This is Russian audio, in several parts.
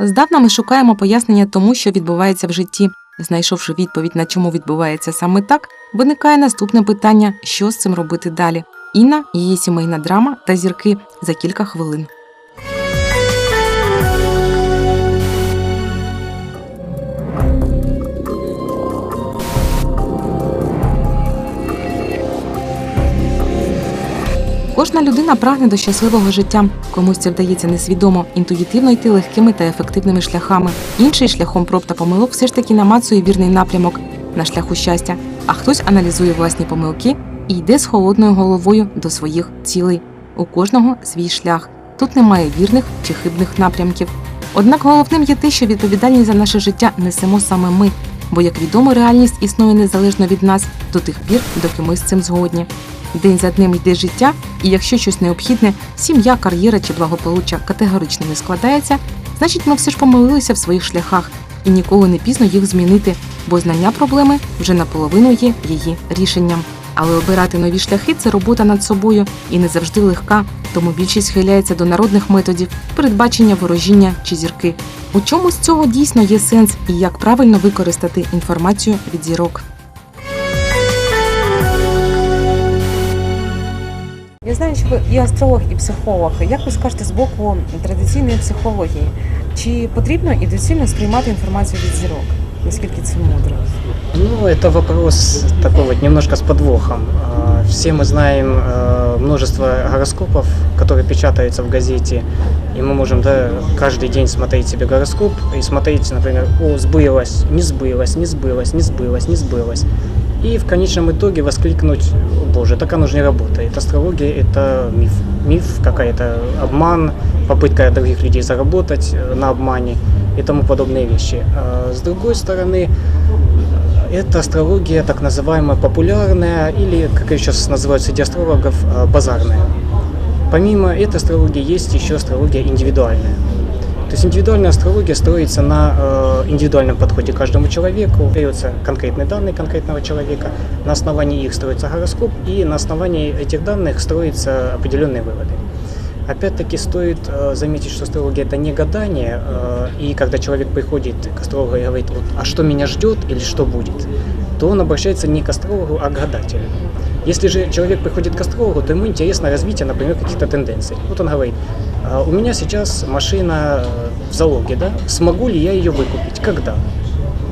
Здавна ми шукаємо пояснення тому, що відбувається в житті. Знайшовши відповідь на чому відбувається саме так, виникає наступне питання: що з цим робити далі? Інна, її сімейна драма та зірки за кілька хвилин. Кожна людина прагне до щасливого життя. Комусь це вдається несвідомо, інтуїтивно йти легкими та ефективними шляхами. Інший шляхом проб та помилок все ж таки намацує вірний напрямок на шляху щастя, а хтось аналізує власні помилки і йде з холодною головою до своїх цілей. У кожного свій шлях. Тут немає вірних чи хибних напрямків. Однак головним є те, що відповідальність за наше життя несемо саме ми, бо, як відомо, реальність існує незалежно від нас до тих пір, доки ми з цим згодні. День за днем йде життя, і якщо щось необхідне, сім'я, кар'єра чи благополуччя категорично не складається, значить ми все ж помилилися в своїх шляхах і ніколи не пізно їх змінити, бо знання проблеми вже наполовину є її рішенням. Але обирати нові шляхи це робота над собою і не завжди легка, тому більшість схиляється до народних методів, передбачення ворожіння чи зірки. У чому з цього дійсно є сенс і як правильно використати інформацію від зірок. Я знаю, що ви і астролог, і психолог. Як ви скажете з боку традиційної психології, чи потрібно і доцільно сприймати інформацію від зірок? Наскільки це мудро? Ну, это вопрос такой вот немножко с подвохом. А, Все мы знаем э, множество гороскопов, которые печатаются в газете, и мы можем да, каждый день смотреть себе гороскоп и смотреть, например, о, сбылось, не сбылось, не сбылось, не сбылось, не сбылось. И в конечном итоге воскликнуть, «О, боже, так оно же не работает. Астрология – это миф. Миф, какая-то обман, попытка других людей заработать э, на обмане и тому подобные вещи. А С другой стороны, это астрология так называемая популярная или, как ее сейчас называют среди астрологов, э, базарная. Помимо этой астрологии есть еще астрология индивидуальная. То есть индивидуальная астрология строится на э, индивидуальном подходе к каждому человеку. Берется конкретные данные конкретного человека, на основании их строится гороскоп, и на основании этих данных строятся определенные выводы. Опять-таки стоит э, заметить, что астрология это не гадание, э, и когда человек приходит к астрологу и говорит, вот, а что меня ждет или что будет, то он обращается не к астрологу, а к гадателю. Если же человек приходит к астрологу, то ему интересно развитие, например, каких-то тенденций. Вот он говорит, «А у меня сейчас машина э, в залоге, да? Смогу ли я ее выкупить? Когда?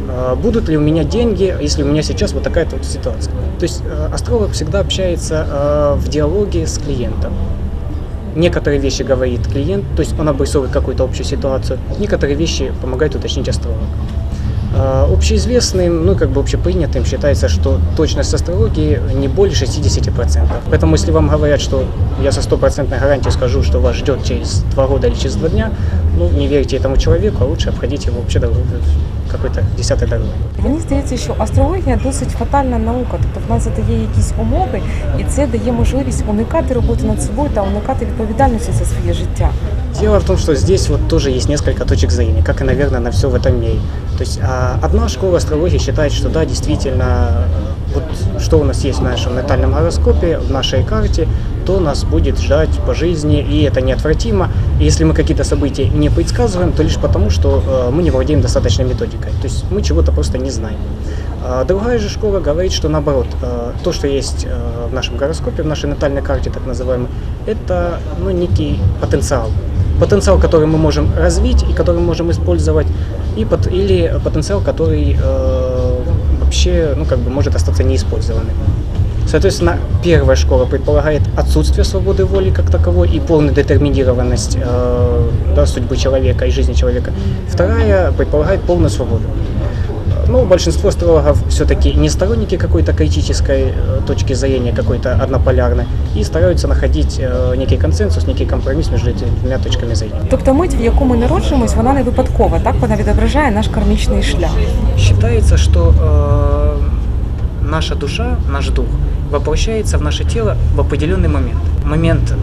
А Будут ли у меня деньги, если у меня сейчас вот такая-то вот ситуация? То есть э, астролог всегда общается э, в диалоге с клиентом. Некоторые вещи говорит клиент, то есть он обрисовывает какую-то общую ситуацию. Некоторые вещи помогает уточнить астролог. А, Общеизвестным, ну как бы общепринятым считается, что точность астрологии не более 60%. Поэтому если вам говорят, что я со стопроцентной гарантией скажу, что вас ждет через два года или через два дня, ну не верьте этому человеку, а лучше обходите его вообще дорогой, какой-то десятой дорогой. Мені здається, що астрологія досить фатальна наука, тобто вона задає якісь умови, і це дає можливість уникати роботи над собою та уникати відповідальності за своє життя. Дело в том, что здесь вот тоже есть несколько точек зрения, как и, наверное, на все в этом мире. То есть а, одна школа астрологии считает, что да, действительно, э, вот что у нас есть в нашем натальном гороскопе, в нашей карте, то нас будет ждать по жизни, и это неотвратимо. Если мы какие-то события не предсказываем, то лишь потому, что э, мы не владеем достаточной методикой. То есть мы чего-то просто не знаем. А Другая же школа говорит, что наоборот, э, то, что есть э, в нашем гороскопе, в нашей натальной карте так называемой, это ну, некий потенциал. Потенциал, который мы можем развить и который мы можем использовать, и пот- или потенциал, который э, вообще ну, как бы может остаться неиспользованным. Соответственно, первая школа предполагает отсутствие свободы воли как таковой и полную детерминированность э, да, судьбы человека и жизни человека. Вторая предполагает полную свободу. Ну, большинство астрологов все-таки не сторонники какой-то критической э, точки зрения, какой-то однополярной, и стараются находить э, некий консенсус, некий компромисс между этими двумя точками зрения. Тобто мить, в яку ми народжуємось, вона не випадкова, так вона відображає наш кармічний шлях. Считается, что э, наша душа, наш дух воплощается в наше тело в определенный момент. Момент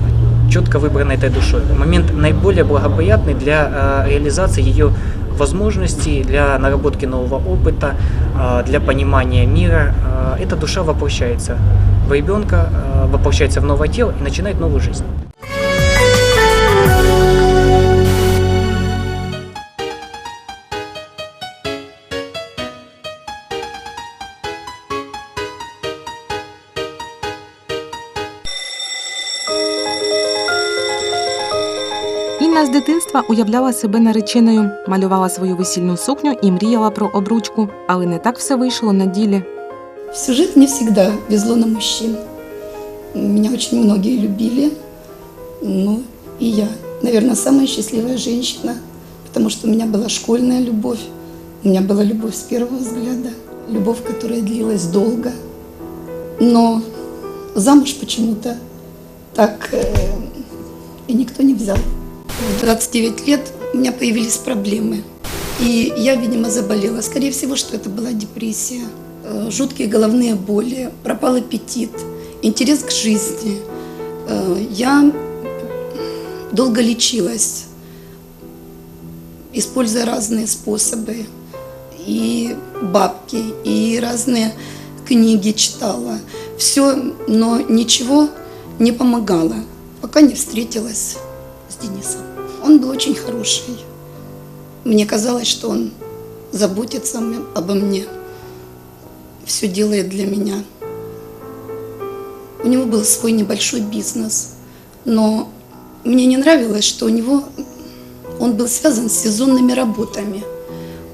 четко выбранный этой душой. Момент наиболее благоприятный для э, реализации ее возможностей, для наработки нового опыта, э, для понимания мира. Э, эта душа воплощается в ребенка, воплощается в новое тело и начинает новую жизнь. Інна з дитинства уявляла себе нареченою, малювала свою весільну сукню і мріяла про обручку, але не так все вийшло на ділі. Всю жизнь мне всегда везло на мужчин. Меня очень многие любили. Ну, и я, наверное, самая счастливая женщина, потому что у меня была школьная любовь, у меня была любовь с первого взгляда, любовь, которая длилась долго. Но замуж почему-то так э, и никто не взял. В 29 лет у меня появились проблемы. И я, видимо, заболела. Скорее всего, что это была депрессия. Э, Жуткие головные боли, пропал аппетит, интерес к жизни. Э, Я долго лечилась, используя разные способы. И бабки, и разные книги читала. Все, но ничего не помогало, пока не встретилась с Денисом. Он был очень хороший. Мне казалось, что он заботится обо мне, все делает для меня. У него был свой небольшой бизнес, но мне не нравилось, что у него он был связан с сезонными работами.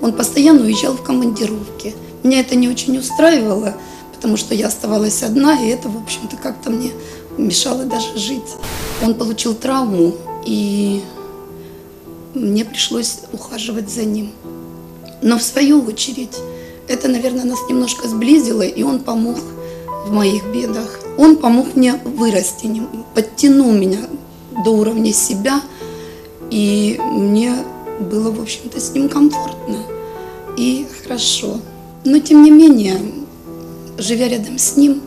Он постоянно уезжал в командировки. Меня это не очень устраивало, потому что я оставалась одна, и это, в общем-то, как-то мне мешало даже жить. Он получил травму, и мне пришлось ухаживать за ним. Но в свою очередь, это, наверное, нас немножко сблизило, и он помог в моих бедах. Он помог мне вырасти, подтянул меня до уровня себя, и мне было, в общем-то, с ним комфортно и хорошо. Но, тем не менее, живя рядом с ним,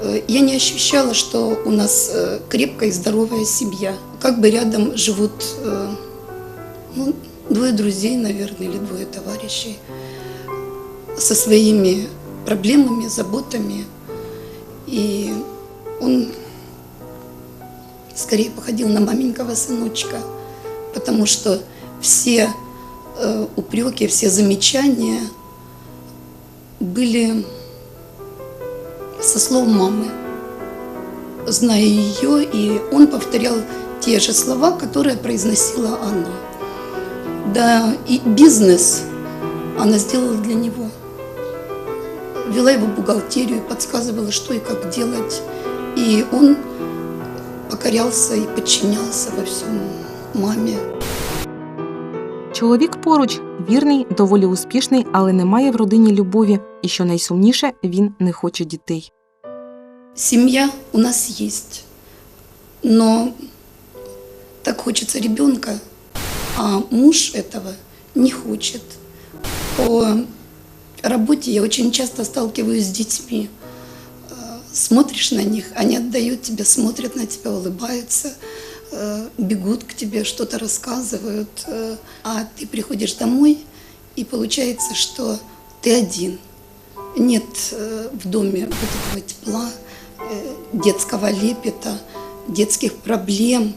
э, я не ощущала, что у нас э, крепкая и здоровая семья. Как бы рядом живут э, ну, двое друзей, наверное, или двое товарищей со своими проблемами, заботами. И он скорее походил на маменького сыночка, потому что все э, упреки, все замечания были со слов мамы. Зная ее, и он повторял те же слова, которые произносила она. Да, и бизнес она сделала для него. Вела его в бухгалтерию, подсказывала, что и как делать. И он покорялся и подчинялся во всем маме. Чоловік поруч вірний, доволі успішний, але не має в родині любові. І що найсумніше, він не хоче дітей. Семья у нас есть, но так хочется ребенка, а муж этого не хочет. По работе я очень часто сталкиваюсь с детьми. Э, Смотришь на них, они отдают тебе, смотрят на тебя, улыбаются, э, бегут к тебе, что-то рассказывают, э, а ты приходишь домой, и получается, что ты один. Нет в доме вот этого тепла, детского лепета, детских проблем.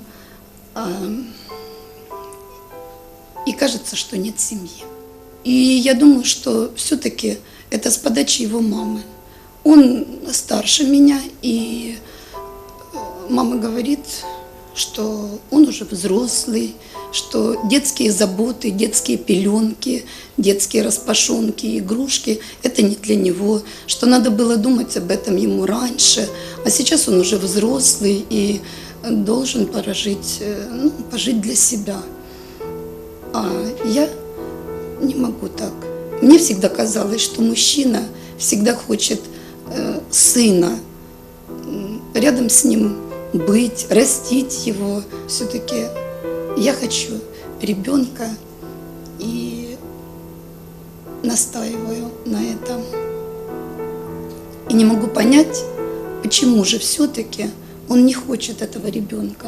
И кажется, что нет семьи. И я думаю, что все-таки это с подачи его мамы. Он старше меня, и э, мама говорит, что он уже взрослый, что детские заботы, детские пеленки, детские распашонки, игрушки – это не для него, что надо было думать об этом ему раньше, а сейчас он уже взрослый и должен прожить, э, ну, пожить для себя. А я не могу так. Мне всегда казалось, что мужчина всегда хочет э, сына, рядом с ним быть, растить его. Все-таки я хочу ребенка и настаиваю на этом. И не могу понять, почему же все-таки он не хочет этого ребенка.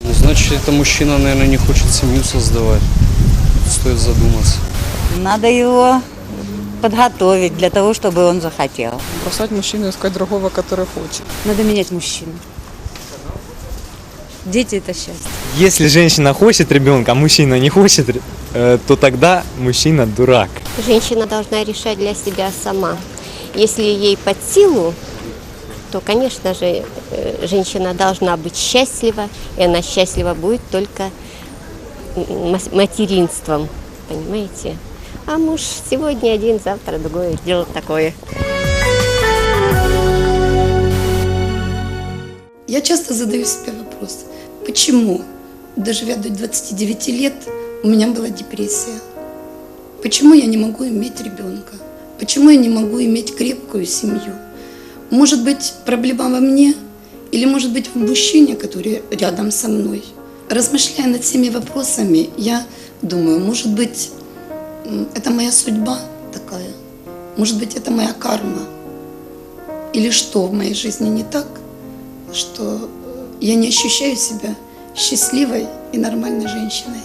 Значит, это мужчина, наверное, не хочет семью создавать. Стоит задуматься. Надо его подготовить для того, чтобы он захотел. Бросать мужчину и искать другого, который хочет. Надо менять мужчину. Дети это счастье. Если женщина хочет ребенка, а мужчина не хочет, э, то тогда мужчина дурак. Женщина должна решать для себя сама. Если ей под силу, то, конечно же, э, женщина должна быть счастлива, и она счастлива будет только материнством, понимаете? А муж сегодня один, завтра другое, дело такое. Я часто задаю себе вопрос, почему, доживя до 29 лет, у меня была депрессия? Почему я не могу иметь ребенка? Почему я не могу иметь крепкую семью? Может быть, проблема во мне? Или может быть в мужчине, который рядом со мной? Размышляя над всеми вопросами, я думаю, может быть, это моя судьба такая? Может быть, это моя карма? Или что в моей жизни не так, что э, я не ощущаю себя счастливой и нормальной женщиной?